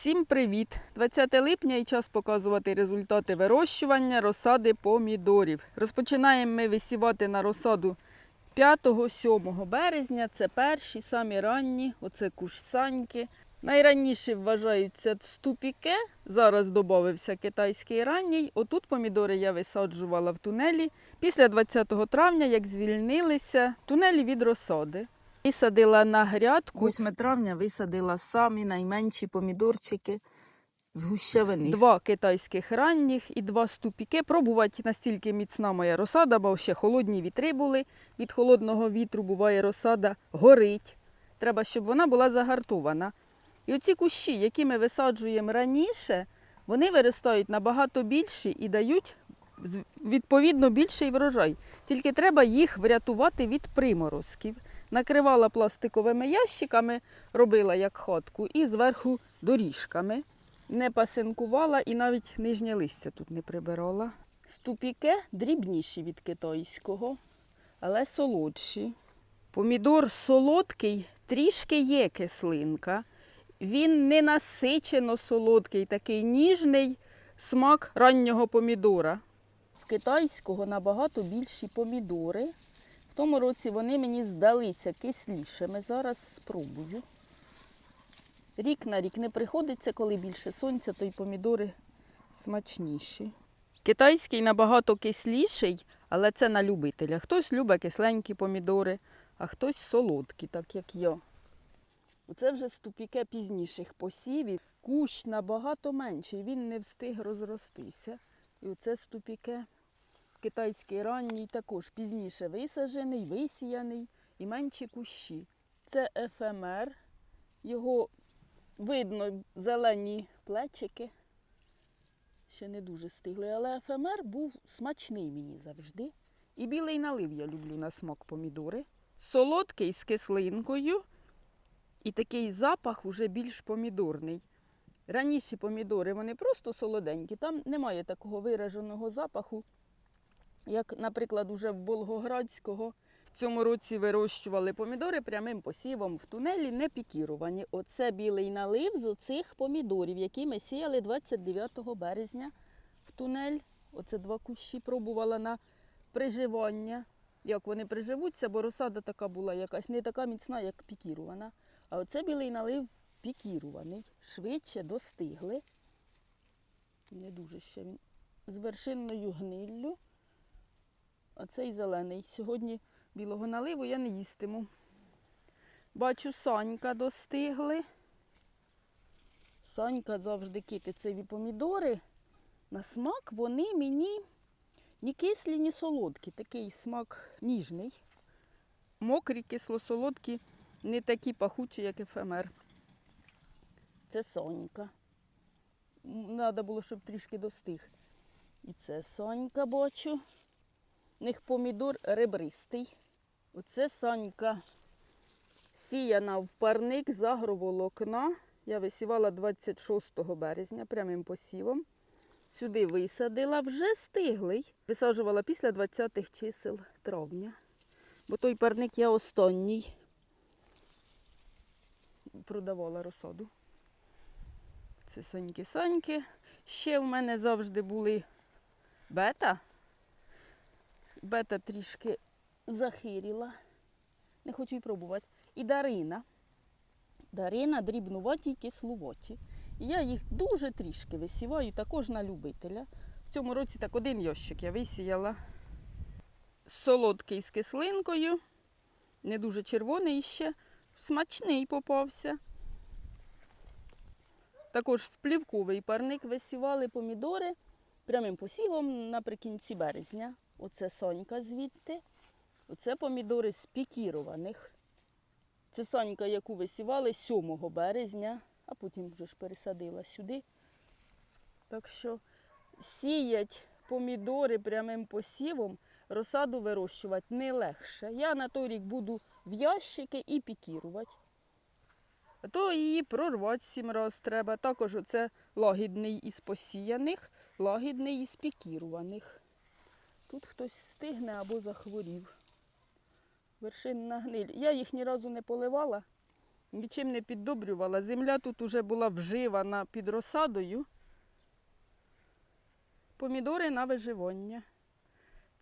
Всім привіт! 20 липня і час показувати результати вирощування розсади помідорів. Розпочинаємо ми висівати на розсаду 5-7 березня. Це перші, самі ранні, оце кушсаньки. Найранніші вважаються ступіке. Зараз додався китайський ранній. Отут помідори я висаджувала в тунелі. Після 20 травня, як звільнилися, тунелі від розсади. Висадила на грядку. 8 травня висадила самі найменші помідорчики з гущавини. Два китайських ранніх і два ступіки. Пробувати настільки міцна моя розсада, бо ще холодні вітри були. Від холодного вітру буває розсада горить. Треба, щоб вона була загартована. І оці кущі, які ми висаджуємо раніше, вони виростають набагато більші і дають відповідно більший врожай. Тільки треба їх врятувати від приморозків. Накривала пластиковими ящиками, робила як хатку, і зверху доріжками. Не пасинкувала і навіть нижнє листя тут не прибирала. Ступіке дрібніші від китайського, але солодші. Помідор солодкий, трішки є кислинка. Він не насичено солодкий, такий ніжний смак раннього помідора. В китайського набагато більші помідори. Тому році вони мені здалися кислішими. Зараз спробую. Рік на рік не приходиться, коли більше сонця, то й помідори смачніші. Китайський набагато кисліший, але це на любителя. Хтось любить кисленькі помідори, а хтось солодкі, так як я. Оце вже ступіке пізніших посівів. Кущ набагато менший, він не встиг розростися. І оце ступіке китайський ранній також пізніше висаджений, висіяний і менші кущі. Це ефемер. Його видно зелені плечики. Ще не дуже стигли, але ефемер був смачний мені завжди. І білий налив я люблю на смак помідори. Солодкий з кислинкою. І такий запах уже більш помідорний. Раніші помідори вони просто солоденькі, там немає такого вираженого запаху, як, наприклад, уже в Волгоградського. В цьому році вирощували помідори прямим посівом в тунелі, не пікіровані. Оце білий налив з оцих помідорів, які ми сіяли 29 березня в тунель. Оце два кущі пробувала на приживання. Як вони приживуться, бо розсада така була якась не така міцна, як пікірована. А оце білий налив пікіруваний, швидше достигли. Не дуже ще він з вершинною гниллю. А цей зелений. Сьогодні білого наливу я не їстиму. Бачу, Санька достигли. Санька завжди китицеві помідори. На смак вони мені ні кислі, ні солодкі. Такий смак ніжний. Мокрі, кисло-солодкі, не такі пахучі, як ефемер. Це Сонька. Треба було, щоб трішки достиг. І це Сонька бачу. В них помідор ребристий. Оце Санька сіяна в парник з агроволокна. Я висівала 26 березня прямим посівом. Сюди висадила, вже стиглий. Висаджувала після 20-х чисел травня. Бо той парник я останній продавала розсаду. Це саньки-саньки. Ще в мене завжди були бета. Бета трішки захиріла. Не хочу й пробувати. І Дарина. Дарина дрібнуваті кисловаті. І я їх дуже трішки висіваю, також на любителя. В цьому році так один ящик я висіяла. Солодкий з кислинкою. Не дуже червоний ще. Смачний попався. Також в плівковий парник висівали помідори прямим посівом наприкінці березня. Оце сонька звідти. Оце помідори з пікірованих. Це сонька, яку висівали 7 березня, а потім вже ж пересадила сюди. Так що сіять помідори прямим посівом, розсаду вирощувати не легше. Я на той рік буду в ящики і пікірувати. А то її прорвати сім раз треба. Також оце лагідний із посіяних, лагідний із пікіруваних. Тут хтось стигне або захворів. Вершинна гниль. Я їх ні разу не поливала. нічим не піддобрювала. Земля тут уже була вживана під розсадою. Помідори на виживання.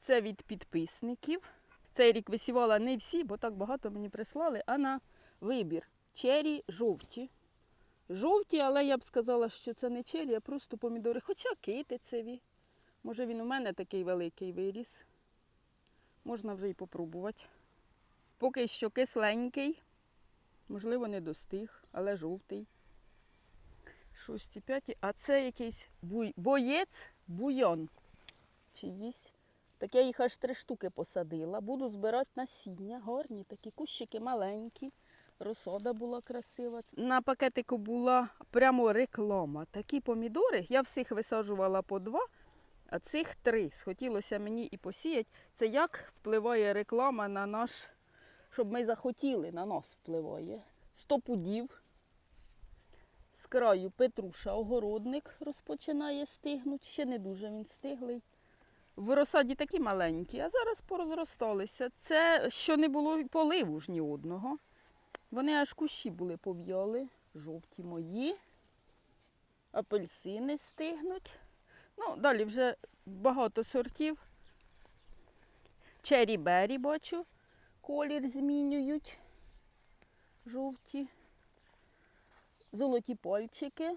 Це від підписників. Цей рік висівала не всі, бо так багато мені прислали, а на вибір. Чері жовті. Жовті, але я б сказала, що це не чері, а просто помідори. Хоча китицеві. Може він у мене такий великий виріс. Можна вже й попробувати. Поки що кисленький, можливо, не достиг, але жовтий. Шості п'яті. А це якийсь буй... боєць буйон. Чиїсь. Так я їх аж три штуки посадила. Буду збирати насіння. Гарні такі кущики маленькі. Розсода була красива. На пакетику була прямо реклама. Такі помідори. Я всіх висаджувала по два, а цих три. Схотілося мені і посіяти. Це як впливає реклама на наш, щоб ми захотіли, на нас впливає. Сто пудів. З краю Петруша огородник розпочинає стигнути. Ще не дуже він стиглий. В розсаді такі маленькі, а зараз порозросталися. Це що не було поливу ж ні одного. Вони аж кущі були пов'яли, жовті мої, апельсини стигнуть. Ну, далі вже багато сортів. Чері бері бачу, колір змінюють. Жовті. Золоті пальчики.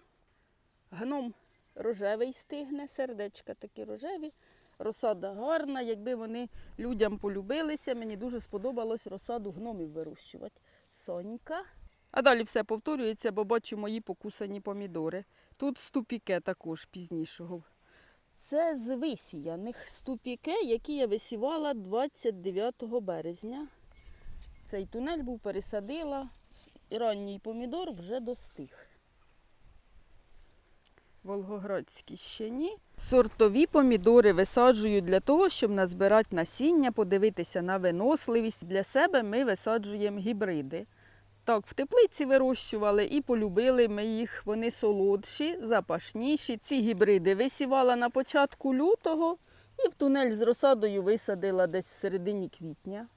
Гном рожевий стигне, сердечка такі рожеві. Розсада гарна, якби вони людям полюбилися, мені дуже сподобалось розсаду гномів вирощувати. Сонька. А далі все повторюється, бо бачу мої покусані помідори. Тут ступіке також пізнішого. Це з висіяних ступіке, які я висівала 29 березня. Цей тунель був пересадила. Ранній помідор вже достиг. Волгоградські ще ні. Сортові помідори висаджую для того, щоб назбирати насіння, подивитися на виносливість. Для себе ми висаджуємо гібриди. Так, в теплиці вирощували і полюбили ми їх. Вони солодші, запашніші. Ці гібриди висівала на початку лютого і в тунель з розсадою висадила десь в середині квітня.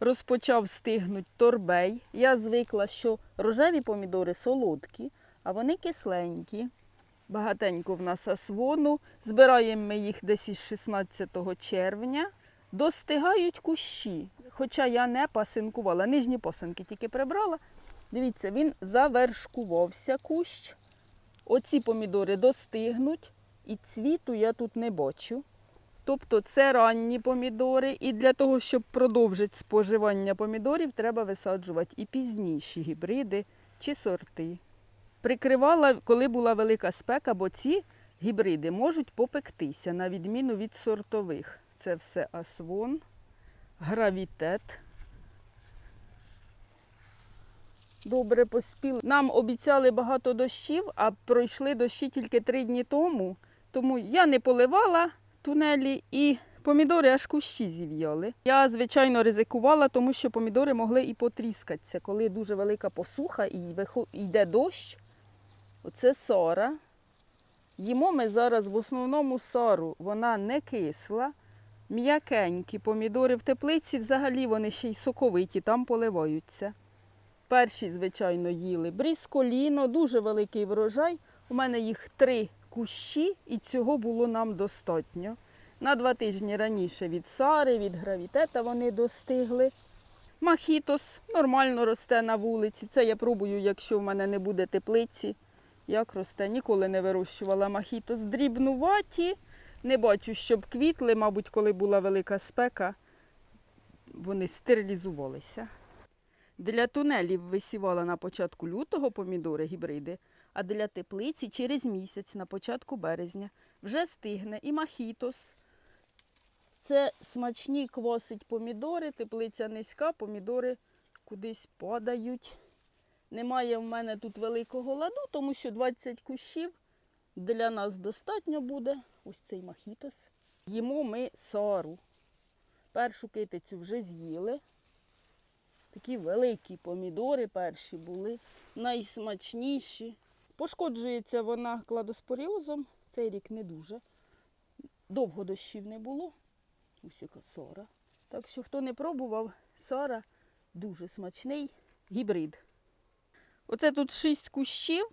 Розпочав стигнути торбей. Я звикла, що рожеві помідори солодкі, а вони кисленькі. Багатенько в нас асвону. Збираємо ми їх десь із 16 червня. Достигають кущі. Хоча я не пасинкувала, нижні пасинки тільки прибрала. Дивіться, він завершкувався кущ. Оці помідори достигнуть, і цвіту я тут не бачу. Тобто це ранні помідори, і для того, щоб продовжити споживання помідорів, треба висаджувати і пізніші гібриди чи сорти. Прикривала, коли була велика спека, бо ці гібриди можуть попектися, на відміну від сортових. Це все асвон, гравітет. Добре поспіли. Нам обіцяли багато дощів, а пройшли дощі тільки три дні тому. Тому я не поливала тунелі і помідори аж кущі зів'яли. Я, звичайно, ризикувала, тому що помідори могли і потріскатися, коли дуже велика посуха і йде дощ. Оце сора. Їмо ми зараз в основному сору. Вона не кисла, м'якенькі помідори в теплиці, взагалі вони ще й соковиті, там поливаються. Перші, звичайно, їли брісколіно, дуже великий врожай. У мене їх три кущі, і цього було нам достатньо. На два тижні раніше від сари, від гравітета вони достигли. Махітос нормально росте на вулиці. Це я пробую, якщо в мене не буде теплиці. Як росте, ніколи не вирощувала махітос. Дрібнуваті. Не бачу, щоб квітли, мабуть, коли була велика спека, вони стерилізувалися. Для тунелів висівала на початку лютого помідори гібриди, а для теплиці через місяць, на початку березня, вже стигне і махітос. Це смачні квасить помідори, теплиця низька, помідори кудись падають. Немає в мене тут великого ладу, тому що 20 кущів для нас достатньо буде. Ось цей махітос. Їмо ми сару. Першу китицю вже з'їли. Такі великі помідори перші були, найсмачніші. Пошкоджується вона кладоспоріозом. Цей рік не дуже. Довго дощів не було. Ось яка сора. Так що, хто не пробував, сара дуже смачний гібрид. Оце тут шість кущів,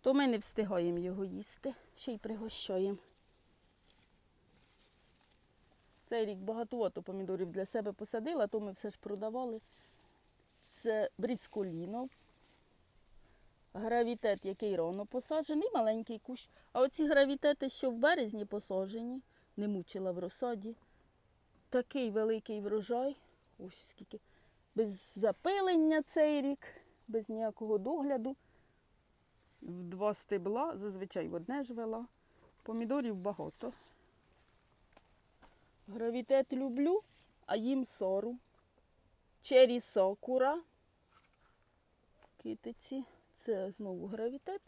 то ми не встигаємо його їсти, ще й пригощаємо. Цей рік багатовато помідорів для себе посадила, то ми все ж продавали. Це брісколіно, гравітет, який рано посаджений, маленький кущ. А оці гравітети, що в березні посаджені, не мучила в розсаді. Такий великий врожай. Ось скільки. Без запилення цей рік, без ніякого догляду. В два стебла, зазвичай в одне ж вела. Помідорів багато. Гравітет люблю, а їм сору. Чері сокура. Китиці. Це знову гравітет.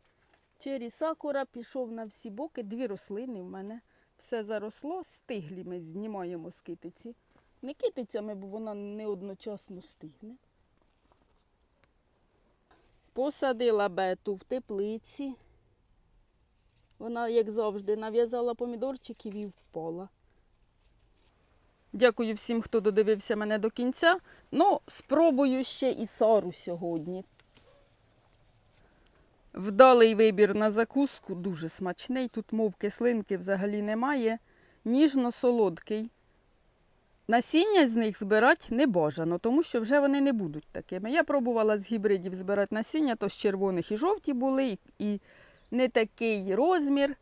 Чері сакура пішов на всі боки. Дві рослини в мене. Все заросло. Стиглі ми знімаємо з китиці. Не китицями, бо вона не одночасно стигне. Посадила бету в теплиці. Вона, як завжди, нав'язала помідорчиків і впала. Дякую всім, хто додивився мене до кінця. Ну, спробую ще і сару сьогодні. Вдалий вибір на закуску, дуже смачний. Тут мов кислинки взагалі немає. Ніжно-солодкий. Насіння з них збирати не бажано, тому що вже вони не будуть такими. Я пробувала з гібридів збирати насіння, то з червоних і жовті були, і- не такий розмір.